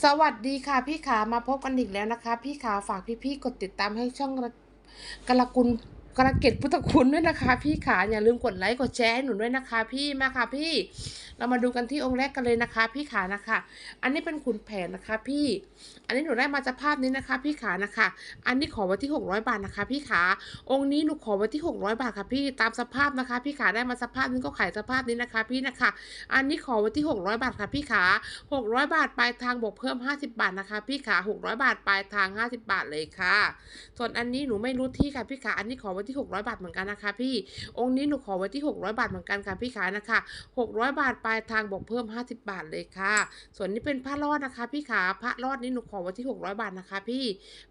สวัสดีค่ะพี่ขามาพบกันอีกแล้วนะคะ พี่ขาฝากพี่ๆกดติดตามให้ช่องกระกระกุล กระเกตพุทธคุณด้วยนะคะ พี่ขาอย่าลืมกดไลค์กดแชร์ให้หนูด้วยนะคะ พี่มาค่ะพี่ เรามาดูกันที่องค์แรกกันเลยนะคะ พี่ขานะคะ อันนี้เป็นขุนแผนนะคะ พี่ อันนี้หนูได้มาจากภาพนี้นะคะ พี่ขานะคะ อันนี้ขอไว้ที่ 600 บาทนะคะ พี่ขา องค์นี้หนูขอไว้ที่ 600 บาทค่ะพี่ตามสภาพนะคะ พี่ขาได้มาสภาพนี้ก็ขายสภาพนี้นะคะ พี่นะคะ อันนี้ขอไว้ที่ 600 บาทค่ะ พี่ขา 600 บาทปลายทางบวกเพิ่ม 50 บาทนะคะ พี่ขา 600 บาทปลายทาง 50 บาทเลยค่ะ ส่วนอันนี้หนูไม่รู้ที่ค่ะพี่ขา อันนี้ขอไว้ที่ 600 บาทเหมือนกันนะคะ พี่องค์นี้หนูขอไว้ที่ 600 บาทเหมือนกันค่ะพี่ขานะคะ 600 บาทปลายทางบวกเพิ่ม 50 บาทเลยค่ะ ส่วนนี้เป็นพระรอดนะคะ พี่ขาพระรอดนี้หนูขอไว้ที่ 600 บาทนะคะ พี่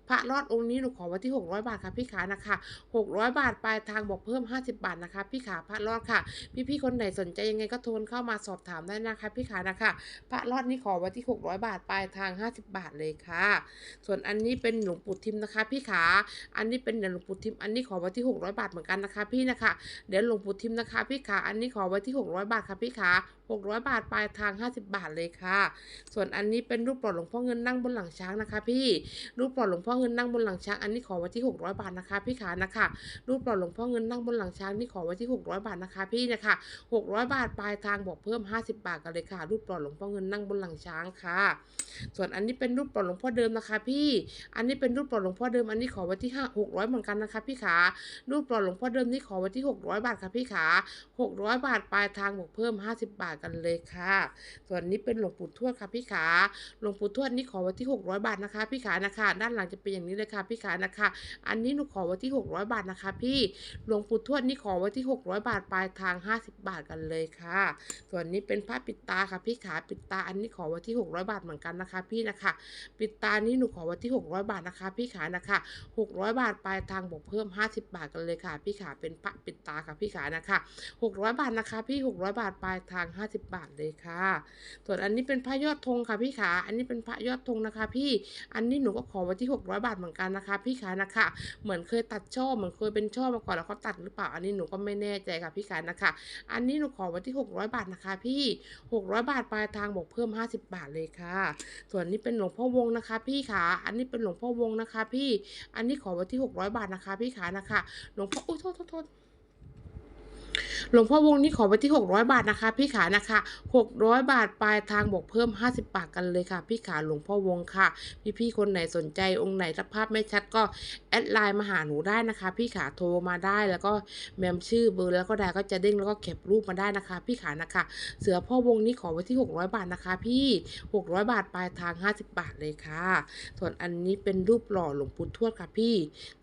พระรอดองค์นี้หนูขอไว้ที่ 600 บาทค่ะพี่ขานะคะ 600 บาทปลายทางบวกเพิ่ม 50 บาทนะคะ พี่ขาพระรอดค่ะ พี่ๆคนไหนสนใจยังไงก็โทรเข้ามาสอบถามได้นะคะ พี่ขานะคะพระรอดนี้ขอไว้ที่ 600 บาทปลายทาง 50 บาทเลยค่ะ ส่วนอันนี้เป็นหลวงปู่ทิมนะคะ พี่ขาอันนี้เป็นหรียญหลวงปู่ทิมอันนี้ขอไว้ที่600 บาทเหมือนกันนะคะพี่นะคะเหรียญหลวงปู่ทิมนะคะพี่ขาอันนี้ขอไว้ที่ 600 บาทค่ะพี่ขา600 บาทปลายทาง 50 บาทเลยค่ะ ส่วนอันนี้เป็นรูปปลอดหลวงพ่อเงินนั่งบนหลังช้างนะคะ พี่ รูปปลอดหลวงพ่อเงินนั่งบนหลังช้าง อันนี้ขอไว้ที่ 600 บาทนะคะ พี่ขานะคะ รูปปลอดหลวงพ่อเงินนั่งบนหลังช้างนี่ขอไว้ที่ 600 บาทนะคะ พี่นะคะ 600 บาทปลายทางบอกเพิ่ม 50 บาทกันเลยค่ะ รูปปลอดหลวงพ่อเงินนั่งบนหลังช้างค่ะ ส่วนอันนี้เป็นรูปปลอดหลวงพ่อเดิมนะคะ พี่ อันนี้เป็นรูปปลอดหลวงพ่อเดิม อันนี้ขอไว้ที่5 600เหมือนกันนะคะ พี่ขารูปปลอดหลวงพ่อเดิมนี่ขอไว้ที่ 600 บาทค่ะพี่ขา 600 บาทปลายทางบอกเพิ่ม 50 บาทกันเลยค่ะ ส่วนนี้เป็นหลวงปู่ทวดค่ะพี่ขาหลวงปู่ทวดนี่ขอไว้ที่ 600 บาทนะคะ พี่ขานะคะ ด้านหลังจะเป็นอย่างนี้เลยค่ะพี่ขานะคะ อันนี้หนูขอไว้ที่ 600 บาทนะคะ พี่หลวงปู่ทวดนี่ขอไว้ที่ 600 บาทปลายทาง 50 บาทกันเลยค่ะ ส่วนนี้เป็นผ้าปิดตาค่ะพี่ขาปิดตาอันนี้ขอไว้ที่ 600 บาทเหมือนกันนะคะ พี่นะคะ ปิดตานี้หนูขอไว้ที่ 600 บาทนะคะ พี่ขานะคะ 600 บาทปลายทางบวกเพิ่ม 50 บาทกันเลยค่ะ พี่ขาเป็นผ้าปิดตาค่ะพี่ขานะคะ600 บาทนะคะ พี่ 600 บาทปลายทาง 50 บาทเลยค่ะ ส่วนอันนี้เป็นพระยอดธงค่ะพี่ขา อันนี้เป็นพระยอดธงนะคะ พี่ อันนี้หนูก็ขอไว้ที่ 600 บาทเหมือนกันนะคะ พี่ขานะคะ เหมือนเคยตัดช่อเหมือนเคยเป็นช่อมาก่อนแล้วเขาตัดหรือเปล่า อันนี้หนูก็ไม่แน่ใจค่ะพี่ขานะคะ อันนี้หนูขอไว้ที่ 600 บาทนะคะ พี่ 600 บาทปลายทางบอกเพิ่ม 50 บาทเลยค่ะ ส่วนนี้เป็นหลวงพ่อวงนะคะ พี่ขา อันนี้เป็นหลวงพ่อวงนะคะ พี่ อันนี้ขอไว้ที่ 600 บาทนะคะ พี่ขานะคะหลวงพ่ออุ้ยโทษโทษโทษ หลวงพ่อวงนี้ขอไว้ที่ 600 บาทนะคะ พี่ขานะคะ 600 บาทปลายทางบอกเพิ่ม 50 บาทกันเลยค่ะ พี่ขาหลวงพ่อวงค่ะ พี่ๆคนไหนสนใจองค์ไหนถ้าภาพไม่ชัดก็แอดไลน์มาหาหนูได้นะคะ พี่ขาโทรมาได้แล้วก็แมมชื่อเบอร์แล้วก็ได้ก็จะเด้งแล้วก็เก็บรูปมาได้นะคะ พี่ขานะคะ เสือพ่อวงนี้ขอไว้ที่ 600 บาทนะคะ พี่ 600 บาทปลายทาง 50 บาทเลยค่ะ ส่วนอันนี้เป็นรูปหล่อหลวงปู่ทวดค่ะพี่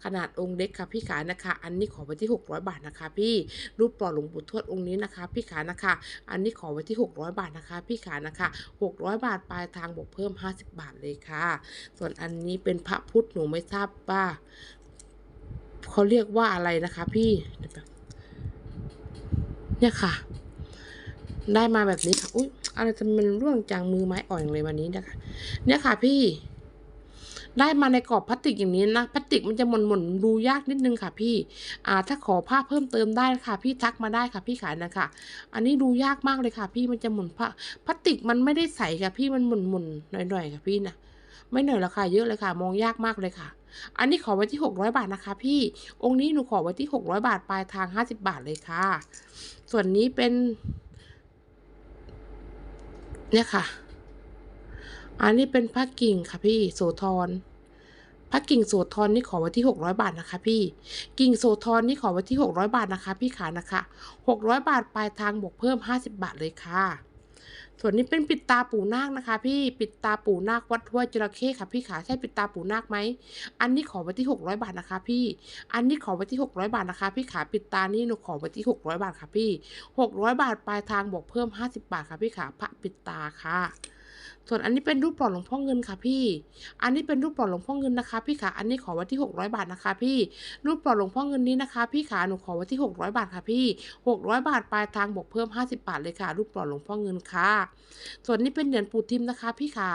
ขนาดองค์เล็กค่ะพี่ขานะคะ อันนี้ขอไว้ที่ 600 บาทนะคะ พี่รูปหล่อหลวงปู่ทวดองค์นี้นะคะ พี่ขานะคะ อันนี้ขอไว้ที่ 600 บาทนะคะ พี่ขานะคะ 600 บาทปลายทางบวกเพิ่ม 50 บาทเลยค่ะ ส่วนอันนี้เป็นพระพุทธหนูไม่ทราบว่าเขาเรียกว่าอะไรนะคะ พี่เนี่ยค่ะ ได้มาแบบนี้ค่ะ อุ๊ยอะไรจะมันร่วงจากมือไม้อ่อนเลยวันนี้นะคะ เนี่ยค่ะพี่ ได้มาในกรอบพลาสติกอย่างนี้นะพลาสติกมันจะหม่นหม่นดูยากนิดนึงค่ะพี่อ่าถ้าขอภาพเพิ่มเติมได้ค่ะ พี่ทักมาได้ค่ะพี่ขายนะคะ อันนี้ดูยากมากเลยค่ะ พี่มันจะหมุนพลาพลาสติกมันไม่ได้ใสค่ะพี่มันหมุนหมุนๆหน่อยๆค่ะพี่นะไม่หน่อยละค่ะเยอะเลยค่ะ มองยากมากเลยค่ะ อันนี้ขอไว้ที่หกร้อยบาทนะคะ พี่องค์นี้หนูขอไว้ที่หกร้อยบาทปลายทางห้าสิบาทเลยค่ะ ส่วนนี้เป็น เนี่ยค่ะ อันนี้เป็นพระกิ่งค่ะพี่โสธร พระกิ่งโสธรนี่ขอไว้ที่หกร้อยบาทนะคะ พี่ กิ่งโสธรนี่ขอไว้ที่หกร้อยบาทนะคะ พี่ขานะคะหกร้อยบาทปลายทางบวกเพิ่มห้าสิบาทเลยค่ะ ส่วนนี้เป็นปิดตาปู่นาคนะคะ พี่ปิดตาปู่นาควัดห้วยจระเข้ค่ะพี่ขาใช่ปิดตาปู่นาคไหมอันนี้ขอไว้ที่หกร้อยบาทนะคะ พี่ อันนี้ขอไว้ที่หกร้อยบาทนะคะ พี่ขาปิดตานี่หนูขอไว้ที่หกร้อยบาทค่ะพี่หกร้อยบาทปลายทางบวกเพิ่มห้าสิบาทค่ะพี่ขาพระปิดตาค่ะ ส่วนอันนี้เป็นรูปปลอดหลวงพ่อเงินค่ะพี่ อันนี้เป็นรูปปลอดหลวงพ่อเงินนะคะ พี่ขาอันนี้ขอไว้ที่ 600 บาทนะคะ พี่ รูปปลอดหลวงพ่อเงินนี้นะคะ พี่ขาหนูขอไว้ที่ 600 บาทค่ะพี่ 600 บาทปลายทางบวกเพิ่ม 50 บาทเลยค่ะ รูปปลอดหลวงพ่อเงินค่ะ ส่วนนี้เป็นเหรียญปู่ทิมนะคะ พี่ขา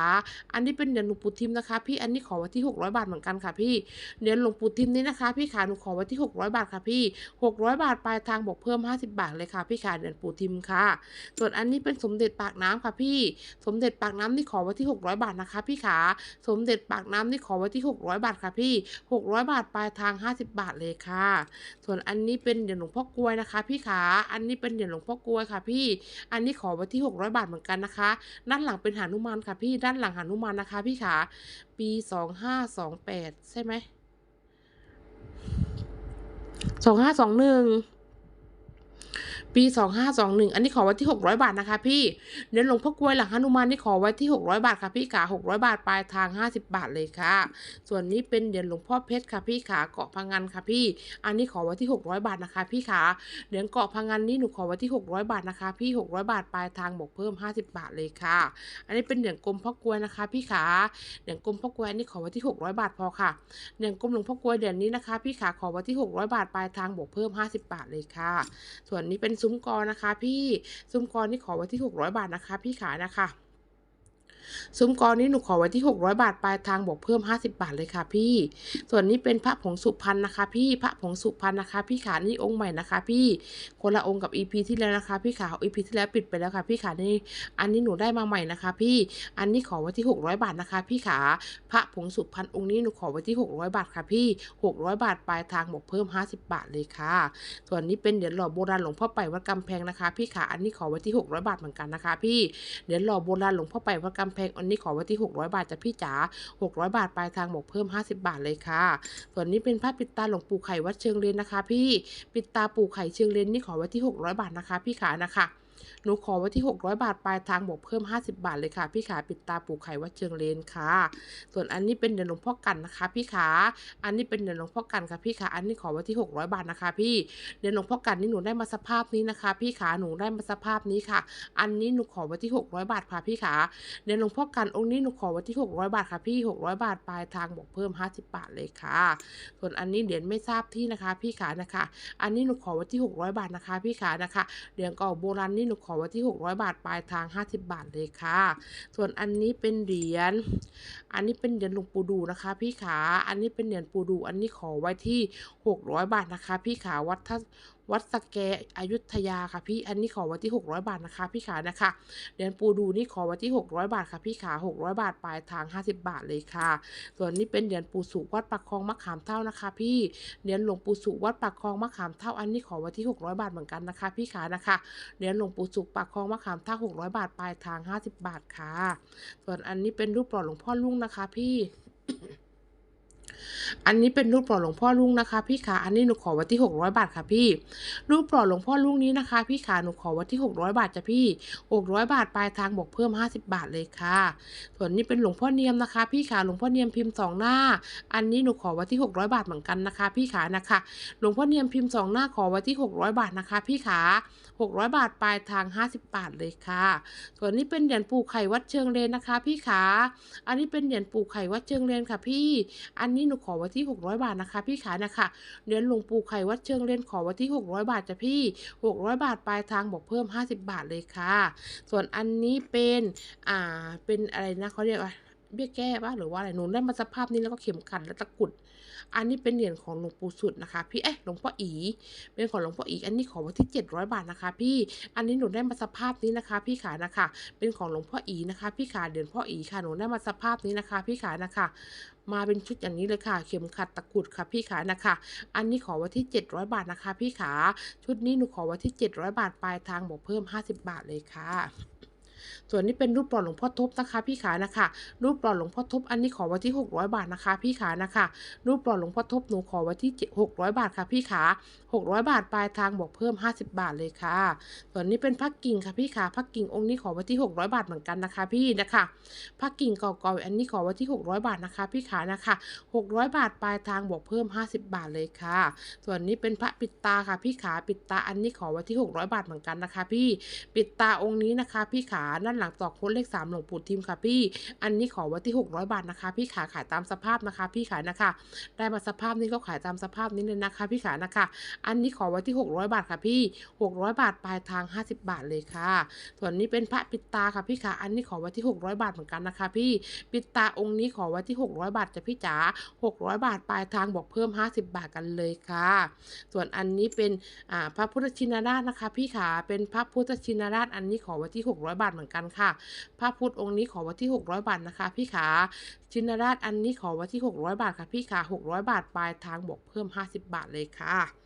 อันนี้เป็นเหรียญหลวงปู่ทิมนะคะ พี่ อันนี้ขอไว้ที่ 600 บาทเหมือนกันค่ะพี่ เหรียญหลวงปู่ทิมนี้นะคะ พี่ขาหนูขอไว้ที่ 600 บาทค่ะพี่ 600 บาทปลายทางบวกเพิ่ม 50 บาทเลยค่ะ พี่ขาเหรียญปู่ทิมค่ะ ส่วนอันนี้เป็นสมเด็จปากน้ำค่ะพี่ สมเด็จปากน้ำนี่นี่ขอไว้ที่ 600 บาทนะคะพี่ขาสมเด็จปากน้ำนี่ขอไว้ที่ 600 บาทค่ะพี่ 600 บาทปลายทาง 50 บาทเลยค่ะ ส่วนอันนี้เป็นเหรียญหลวงพ่อกลวยนะคะ พี่ขาอันนี้เป็นเหรียญหลวงพ่อกลวยค่ะพี่ อันนี้ขอไว้ที่ 600 บาทเหมือนกันนะคะ ด้านหลังเป็นหานุมานค่ะพี่ ด้านหลังหานุมานนะคะ พี่ขาปี 2528 ใช่ไหม 2521 ปี 2521 อันนี้ขอไว้ที่ 600 บาทนะคะพี่เหรียญหลวงพ่อกลวยหลังหนุมานนี่ขอไว้ที่ 600 บาทค่ะพี่ขา600 บาทปลายทาง 50 บาทเลยค่ะ ส่วนนี้เป็นเหรียญหลวงพ่อเพชรค่ะพี่ขาเกาะพังงานค่ะพี่ อันนี้ขอไว้ที่ 600 บาทนะคะ พี่ขาเหรียญเกาะพังงานนี่หนูขอไว้ที่ 600 บาทนะคะ พี่ 600 บาทปลายทางบวกเพิ่ม 50 บาทเลยค่ะ อันนี้เป็นเหรียญกลมพ่อกลวยนะคะ พี่ขาเหรียญกลมพ่อกลวยอันนี้ขอไว้ที่ 600 บาทพอค่ะเหรียญกลมหลวงพ่อกลวยเหรียญนี้นะคะ พี่ขาขอไว้ที่ 600 บาทปลายทางบวกเพิ่ม 50 บาทเลยค่ะ ส่วนนี้เป็นซุ้มกอนะคะ พี่ซุ้มกอนี่ขอไว้ที่ 600 บาทนะคะ พี่ขานะคะ ซุ้มกอนี้หนูขอไว้ที่ 600 บาทปลายทางบวกเพิ่ม 50 บาทเลยค่ะพี่ ส่วนนี้เป็นพระผงสุพรรณนะคะ พี่พระผงสุพรรณนะคะ พี่ขานี่องค์ใหม่นะคะ พี่คนละองค์กับ EP ที่แล้วนะคะ พี่ขา EP ที่แล้วปิดไปแล้วค่ะพี่ขานี่อันนี้หนูได้มาใหม่นะคะ พี่อันนี้ขอไว้ที่ 600 บาทนะคะ พี่ขาพระผงสุพรรณองค์นี้หนูขอไว้ที่ 600 บาทค่ะพี่ 600 บาทปลายทางบวกเพิ่ม 50 บาทเลยค่ะ ส่วนนี้เป็นเหรียญหล่อโบราณหลวงพ่อไปวัดกำแพงนะคะ พี่ขาอันนี้ขอไว้ที่ 600 บาทเหมือนกันนะคะ พี่เหรียญหล่อโบราณหลวงพ่อไปวัดกำแพงอันนี้ขอไว้ที่ 600 บาทจ้ะพี่จ๋า600 บาทปลายทางบวกเพิ่ม 50 บาทเลยค่ะส่วนนี้เป็นผ้าปิดตาหลวงปู่ไข่วัดเชิงเลนนะคะ พี่ปิดตาปู่ไข่เชิงเลนนี่ขอไว้ที่ 600 บาทนะคะ พี่ขานะคะ หนูขอไว้ที่ 600 บาทปลายทางบวกเพิ่ม 50 บาทเลยค่ะ พี่ขาปิดตาปู่ไข่วัดเชิงเลนค่ะ ส่วนอันนี้เป็นเหรียญหลวงพ่อกันนะคะ พี่ขาอันนี้เป็นเหรียญหลวงพ่อกันค่ะพี่ขาอันนี้ขอไว้ที่ 600 บาทนะคะ พี่เหรียญหลวงพ่อกันนี่หนูได้มาสภาพนี้นะคะ พี่ขาหนูได้มาสภาพนี้ค่ะ อันนี้หนูขอไว้ที่ 600 บาทค่ะพี่ขาเหรียญหลวงพ่อกันองค์นี้หนูขอไว้ที่ 600 บาทค่ะพี่ 600 บาทปลายทางบวกเพิ่ม 50 บาทเลยค่ะ ส่วนอันนี้เหรียญไม่ทราบที่นะคะ พี่ขานะคะ อันนี้หนูขอไว้ที่ 600 บาทนะคะ พี่ขานะคะเหรียญเก่าโบราณนี่หนูขอไว้ที่ 600 บาทปลายทาง 50 บาทเลยค่ะ ส่วนอันนี้เป็นเหรียญ อันนี้เป็นเหรียญหลวงปู่ดูนะคะ พี่ขา อันนี้เป็นเหรียญปู่ดู อันนี้ขอไว้ที่ 600 บาทนะคะ พี่ขาวัดท่าวัดสแกอยุธยาค่ะพี่ อันนี้ขอไว้ที่ 600 บาทนะคะ พี่ขานะคะเหรียญปู่ดูนี่ขอไว้ที่ 600 บาทค่ะพี่ขา 600 บาทปลายทาง 50 บาทเลยค่ะ ส่วนนี้เป็นเหรียญปู่สุวัดปากคลองมะขามเท่านะคะ พี่เหรียญหลวงปูสุวัดปากคลองมะขามเท่า อันนี้ขอไว้ที่ 600 บาทเหมือนกันนะคะ พี่ขานะคะเหรียญหลวงปูสุปากคลองมะขามเท่า 600 บาทปลายทาง 50 บาทค่ะ ส่วนอันนี้เป็นรูปหล่อหลวงพ่อลุงนะคะ พี่ อันนี้เป็นรูปหล่อหลวงพ่อลุงนะคะ พี่ขาอันนี้หนูขอไว้ที่ 600 บาทค่ะพี่ รูปหล่อหลวงพ่อลุงนี้นะคะ พี่ขาหนูขอไว้ที่ 600 บาทจ้ะพี่ 600 บาทปลายทางบวกเพิ่ม 50 บาทเลยค่ะ ส่วนนี้เป็นหลวงพ่อเนียมนะคะ พี่ขาหลวงพ่อเนียมพิมพ์สองหน้า อันนี้หนูขอไว้ที่ 600 บาทเหมือนกันนะคะ พี่ขานะคะ หลวงพ่อเนียมพิมพ์สองหน้าขอไว้ที่ 600 บาทนะคะ พี่ขา600 บาทปลายทาง 50 บาทเลยค่ะ ส่วนนี้เป็นเหรียญปู่ไข่วัดเชิงเลนนะคะ พี่ขาอันนี้เป็นเหรียญปู่ไข่วัดเชิงเลนค่ะ พี่ อันนี้หนูขอไว้ที่ 600 บาทนะคะ พี่ขานะคะเนื้อหลวงปู่ไข่วัดเชิงเลนขอไว้ที่ 600 บาทจ้ะพี่ 600 บาทปลายทางบอกเพิ่ม 50 บาทเลยค่ะ ส่วนอันนี้เป็นอ่าเป็นอะไรนะเขาเรียกว่าเบี้ยแก้ปะหรือว่าอะไรหนูได้มาสภาพนี้แล้วก็เข็มขัดและตะกุด อันนี้เป็นเหรียญของหลวงปู่สุดนะคะ พี่เอ๊ะหลวงพ่ออี เป็นของหลวงพ่ออี อันนี้ขอไว้ที่ 700 บาทนะคะ พี่ อันนี้หนูได้มาสภาพนี้นะคะ พี่ขานะคะ เป็นของหลวงพ่ออีนะคะ พี่ขาเหรียญพ่ออีค่ะ หนูได้มาสภาพนี้นะคะ พี่ขานะคะมาเป็นชุดอย่างนี้เลยค่ะ เข็มขัดตะกรุดค่ะพี่ขานะคะ อันนี้ขอไว้ที่ 700 บาทนะคะ พี่ขา ชุดนี้หนูขอไว้ที่ 700 บาทปลายทางบอกเพิ่ม 50 บาทเลยค่ะ ส่วนนี้เป็นรูปหล่อหลวงพ่อทบนะคะพี่ขานะคะ รูปหล่อหลวงพ่อทบอันนี้ขอไว้ที่ 600 บาทนะคะ พี่ขานะคะ รูปหล่อหลวงพ่อทบหนูขอไว้ที่ 600 บาทค่ะพี่ขา600 บาทปลายทางบอกเพิ่ม 50 บาทเลยค่ะ ส่วนนี้เป็นพักกิ่งค่ะพี่ขาพักกิ่งองค์นี้ขอไว้ที่ 600 บาทเหมือนกันนะคะพี่นะคะพักกิ่งเก่าๆอันนี้ขอไว้ที่ 600 บาทนะคะ พี่ขานะคะ 600 บาทปลายทางบวกเพิ่ม 50 บาทเลยค่ะ ส่วนนี้เป็นพระปิดตาค่ะพี่ขาปิดตาอันนี้ขอไว้ที่ 600 บาทเหมือนกันนะคะ พี่ปิดตาองค์นี้นะคะ พี่ขาด้านหลังตอกโค้ดเลข 3 หลวงปู่ทิมค่ะพี่ อันนี้ขอไว้ที่ 600 บาทนะคะ พี่ขาขายตามสภาพนะคะ พี่ขานะคะ ได้มาสภาพนี้ก็ขายตามสภาพนี้เลยนะคะ พี่ขานะคะ อันนี้ขอไว้ที่ 600 บาทค่ะพี่ 600 บาทปลายทาง 50 บาทเลยค่ะ ส่วนนี้เป็นพระปิดตาค่ะพี่ขาอันนี้ขอไว้ที่ 600 บาทเหมือนกันนะคะ พี่ ปิดตาองค์นี้ขอไว้ที่ 600 บาทจะพี่จ๋า 600 บาทปลายทางบอกเพิ่ม 50 บาทกันเลยค่ะ ส่วนอันนี้เป็นพระพุทธชินราชนะคะ พี่ขาเป็นพระพุทธชินราชอันนี้ขอไว้ที่ 600 บาทเหมือนมือนกันค่ะพระพุทธองค์นี้ขอไว้ที่ 600 บาทนะคะ พี่ขาชินราชอันนี้ขอไว้ที่ 600 บาทค่ะพี่ขา600 บาทปลายทางบวกเพิ่ม 50 บาทเลยค่ะ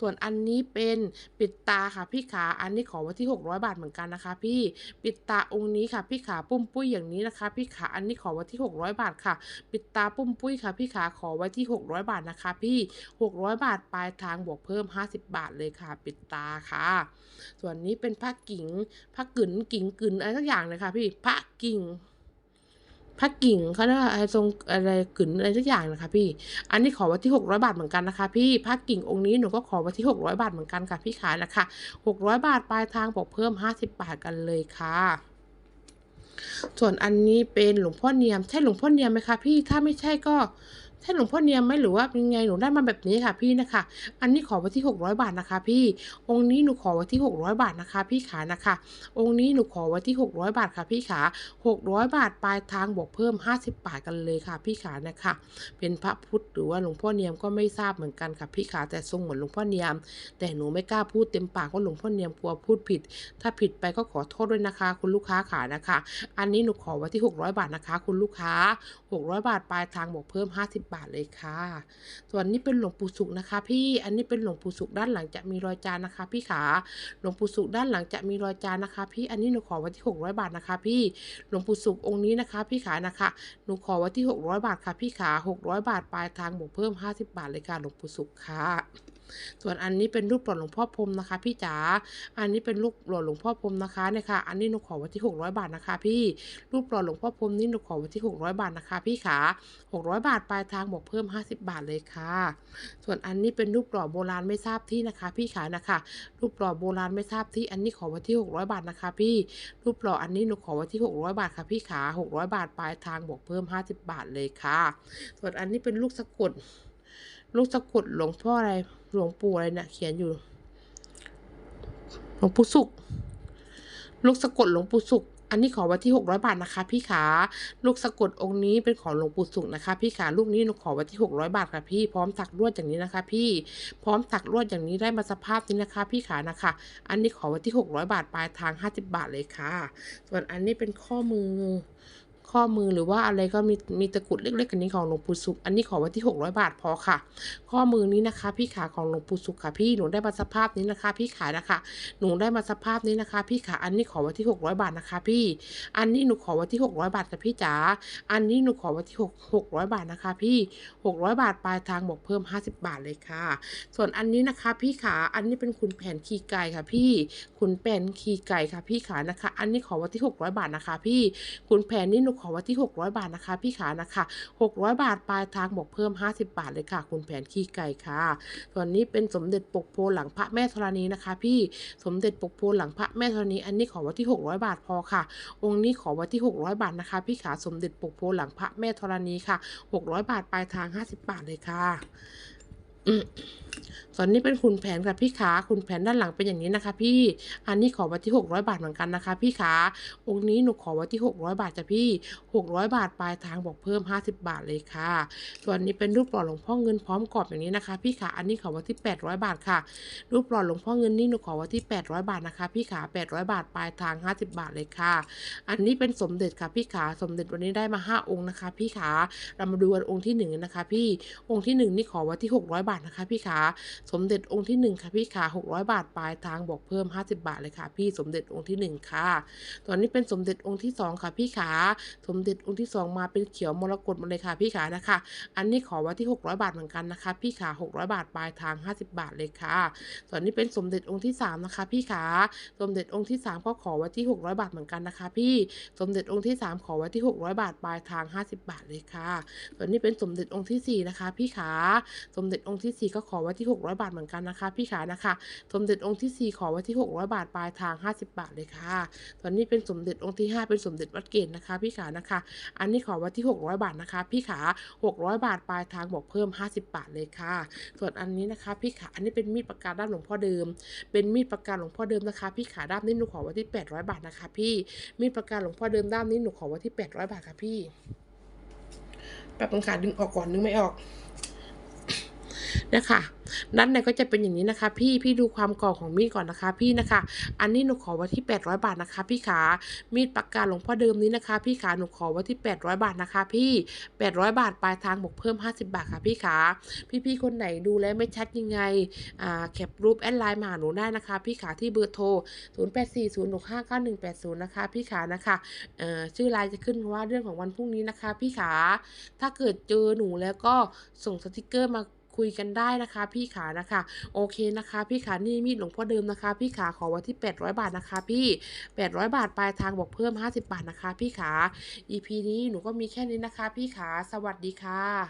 ส่วนอันนี้เป็นปิดตาค่ะพี่ขาอันนี้ขอไว้ที่ 600 บาทเหมือนกันนะคะ พี่ปิดตาองค์นี้ค่ะพี่ขาปุ้มปุ้ยอย่างนี้นะคะ พี่ขาอันนี้ขอไว้ที่ 600 บาทค่ะ ปิดตาปุ้มปุ้ยค่ะพี่ขาขอไว้ที่ 600 บาทนะคะ พี่ 600 บาทปลายทางบวกเพิ่ม 50 บาทเลยค่ะ ปิดตาค่ะ ส่วนนี้เป็นผ้ากิ่งผ้ากึ๋นกิ่งกึ๋นอะไรสักอย่างเลยค่ะพี่ผ้ากิ่ง ผ้ากิ่งเขาเรียกว่าอะไรทรงอะไรกึ่นอะไรสักอย่างนะคะพี่ อันนี้ขอว่าที่ 600 บาทเหมือนกันนะคะพี่ผ้ากิ่งองค์นี้หนูก็ขอว่าที่ 600 บาทเหมือนกันค่ะพี่ขายนะคะ600 บาทปลายทางบอกเพิ่ม 50 บาทกันเลยค่ะส่วนอันนี้เป็นหลวงพ่อเนียม ใช่หลวงพ่อเนียมไหมคะพี่ถ้าไม่ใช่ก็ ใช่หลวงพ่อเนียมไหมหรือว่าเป็นไงหนูได้มาแบบนี้ค่ะพี่นะคะ อันนี้ขอไว้ที่ 600 บาทนะคะ พี่ องค์นี้หนูขอไว้ที่ 600 บาทนะคะ พี่ขานะคะ องค์นี้หนูขอไว้ที่ 600 บาทค่ะ พี่ขา 600 บาทปลายทางบวกเพิ่ม 50 บาทกันเลยค่ะ พี่ขานะคะ เป็นพระพุทธหรือว่าหลวงพ่อเนียมก็ไม่ทราบเหมือนกันค่ะพี่ขาแต่ทรงเหมือนหลวงพ่อเนียม แต่หนูไม่กล้าพูดเต็มปากว่าหลวงพ่อเนียมกลัวพูดผิด ถ้าผิดไปก็ขอโทษด้วยนะคะ คุณลูกค้าขานะคะ อันนี้หนูขอไว้ที่ 600 บาทนะคะ คุณลูกค้า 600 บาทปลายทางบวกเพิ่ม 50บาทเลยค่ะ ส่วนนี้เป็นหลวงปู่สุกนะคะ พี่อันนี้เป็นหลวงปู่สุกด้านหลังจะมีรอยจานนะคะ พี่ขาหลวงปู่สุกด้านหลังจะมีรอยจานนะคะ พี่อันนี้หนูขอไว้ที่ 600 บาทนะคะ พี่หลวงปู่สุกองค์นี้นะคะ พี่ขานะคะหนูขอไว้ที่ 600 บาทค่ะ พี่ขา 600 บาทปลายทางบวกเพิ่ม 50 บาทเลยค่ะหลวงปู่สุกค่ะ ส่วนอันนี้เป็นรูปหล่อหลวงพ่อพรมนะคะ พี่จ๋า อันนี้เป็นรูปหล่อหลวงพ่อพรมนะคะเนี่ยค่ะ อันนี้หนูขอไว้ที่ 600 บาทนะคะ พี่ รูปหล่อหลวงพ่อพรมนี่หนูขอไว้ที่ 600 บาทนะคะ พี่ขา 600 บาทปลายทางบวกเพิ่ม 50 บาทเลยค่ะ ส่วนอันนี้เป็นรูปหล่อโบราณไม่ทราบที่นะคะ พี่ขายนะคะ รูปหล่อโบราณไม่ทราบที่ อันนี้ขอไว้ที่ 600 บาทนะคะ พี่ รูปหล่ออันนี้หนูขอไว้ที่ 600 บาทค่ะ พี่ขา 600 บาทปลายทางบวกเพิ่ม 50 บาทเลยค่ะ ส่วนอันนี้เป็นลูกสะกด ลูกสะกดหลวงพ่ออะไรหลวงปู่อะไรเนี่ยเขียนอยู่หลวงปู่สุข ลูกสะกดหลวงปู่สุข อันนี้ขอไว้ที่600บาทนะคะ พี่ขาลูกสะกดองค์นี้เป็นของหลวงปู่สุขนะคะ พี่ขาลูกนี้หนูขอไว้ที่600บาทค่ะพี่ พร้อมถักลวดอย่างนี้นะคะ พี่ พร้อมถักลวดอย่างนี้ได้มาสภาพนี้นะคะ พี่ขานะคะ อันนี้ขอไว้ที่600บาทปลายทาง50บาทเลยค่ะ ส่วนอันนี้เป็นข้อมือ ข้อมือหรือว่าอะไรก็มีมีตะกรุดเล็กๆกันนี้ของหลวงปู่สุข อันนี้ขอไว้ที่ 600 บาทพอค่ะ ข้อมือนี้นะคะ พี่ขาของหลวงปู่สุขค่ะพี่หนูได้มาสภาพนี้นะคะ พี่ขานะคะหนูได้มาสภาพนี้นะคะ พี่ขาอันนี้ขอไว้ที่ 600 บาทนะคะ พี่ อันนี้หนูขอไว้ที่ 600 บาทค่ะพี่จ๋าอันนี้หนูขอไว้ที่6 600 บาทนะคะ พี่ 600 บาทปลายทางบอกเพิ่ม 50 บาทเลยค่ะ ส่วนอันนี้นะคะ พี่ขาอันนี้เป็นขุนแผนขี่ไก่ค่ะ พี่ขุนแผนขี่ไก่ค่ะ พี่ขานะคะ อันนี้ขอไว้ที่ 600 บาทนะคะ พี่ขุนแผนนี่หนูขอไว้ที่ 600 บาทนะคะ พี่ขานะคะ 600 บาทปลายทางบอกเพิ่ม 50 บาทเลยค่ะขุนแผนขี่ไก่ค่ะ ส่วนนี้เป็นสมเด็จปกโพหลังพระแม่ธรณีนะคะ พี่สมเด็จปกโพหลังพระแม่ธรณีอันนี้ขอไว้ที่ 600 บาทพอค่ะ องค์นี้ขอไว้ที่ 600 บาทนะคะ พี่ขาสมเด็จปกโพหลังพระแม่ธรณีค่ะ 600 บาทปลายทาง 50 บาทเลยค่ะ ส่วนนี้เป็นขุนแผนค่ะพี่ขาขุนแผนด้านหลังเป็นอย่างนี้นะคะ พี่อันนี้ขอไว้ที่ 600 บาทเหมือนกันนะคะ พี่ขาองค์นี้หนูขอไว้ที่ 600 บาทจ้ะพี่ 600 บาทปลายทางบอกเพิ่ม 50 บาทเลยค่ะ ส่วนนี้เป็นรูปหล่อหลวงพ่อเงินพร้อมกรอบอย่างนี้นะคะ พี่ขาอันนี้ขอไว้ที่ 800 บาทค่ะ รูปหล่อหลวงพ่อเงินนี่หนูขอไว้ที่ 800 บาทนะคะ พี่ขา 800 บาทปลายทาง 50 บาทเลยค่ะ อันนี้เป็นสมเด็จค่ะพี่ขาสมเด็จวันนี้ได้มา 5 องค์นะคะ พี่ขาเรามาดูกันองค์ที่หนึ่งนะคะ พี่องค์ที่หนึ่งนี่ขอไว้ที่ 600 บาทนะคะ พี่ขาสมเด็จองค์ที่หนึ่งค่ะพี่ขา600 บาทปลายทางบอกเพิ่ม 50 บาทเลยค่ะพี่สมเด็จองค์ที่หนึ่งค่ะ ตอนนี้เป็นสมเด็จองค์ที่สองค่ะพี่ขาสมเด็จองค์ที่สองมาเป็นเขียวมรกตมาเลยค่ะพี่ขานะคะ อันนี้ขอไว้ที่ 600 บาทเหมือนกันนะคะ พี่ขา600 บาทปลายทาง 50 บาทเลยค่ะส่วนนี้เป็นสมเด็จองค์ที่สามนะคะ พี่ขาสมเด็จองค์ที่สามก็ขอไว้ที่ 600 บาทเหมือนกันนะคะ พี่สมเด็จองค์ที่สามขอไว้ที่ 600 บาทปลายทาง 50 บาทเลยค่ะส่วนนี้เป็นสมเด็จองค์ที่สี่นะคะ พี่ขาสมเด็จองค์ที่สี่ก็ขอไว้ที่ 600บาทเหมือนกันนะคะ พี่ขานะคะ สมเด็จองค์ที่สี่ขอไว้ที่ 600 บาทปลายทาง 50 บาทเลยค่ะ ตอนนี้เป็นสมเด็จองค์ที่ห้าเป็นสมเด็จวัดเกณฑ์นะคะ พี่ขานะคะ อันนี้ขอไว้ที่ 600 บาทนะคะ พี่ขา 600 บาทปลายทางบอกเพิ่ม 50 บาทเลยค่ะ ส่วนอันนี้นะคะ พี่ขาอันนี้เป็นมีดปากกาด้ามหลวงพ่อเดิม เป็นมีดปากกาหลวงพ่อเดิมนะคะ พี่ขาด้ามนี้หนูขอไว้ที่ 800 บาทนะคะ พี่ มีดปากกาหลวงพ่อเดิมด้ามนี้หนูขอไว้ที่ 800 บาทค่ะพี่แบบตรงขาดึงออกก่อนดึงไม่ออก นี่ยค่ะด้านในก็จะเป็นอย่างนี้นะคะ พี่พี่ดูความก่าของมีดก่อนนะคะ พี่นะคะ อันนี้หนูขอไว้ที่ 800 บาทนะคะ พี่ขามีดปากกาหลวงพ่อเดิมนี้นะคะ พี่ขาหนูขอไว้ที่ 800 บาทนะคะ พี่ 800 บาทปลายทางบวกเพิ่ม 50 บาทค่ะ พี่ขาพี่ๆคนไหนดูแลไม่ชัดยังไงอ่าแคปรูปแอดไลน์มาหาหนูได้นะคะ พี่ขาที่เบอร์โทร 0840659180 นะคะ พี่ขานะคะเอ่อชื่อไลน์จะขึ้นว่าเรื่องของวันพรุ่งนี้นะคะ พี่ขาถ้าเกิดเจอหนูแล้วก็ส่งสติกเกอร์มา คุยกันได้นะคะ พี่ขานะคะ โอเคนะคะ พี่ขานี่มีดหลวงพ่อเดิมนะคะ พี่ขาขอไว้ที่ 800 บาทนะคะ พี่ 800 บาทปลายทางบอกเพิ่ม 50 บาทนะคะ พี่ขา EP นี้หนูก็มีแค่นี้นะคะ พี่ขาสวัสดีค่ะ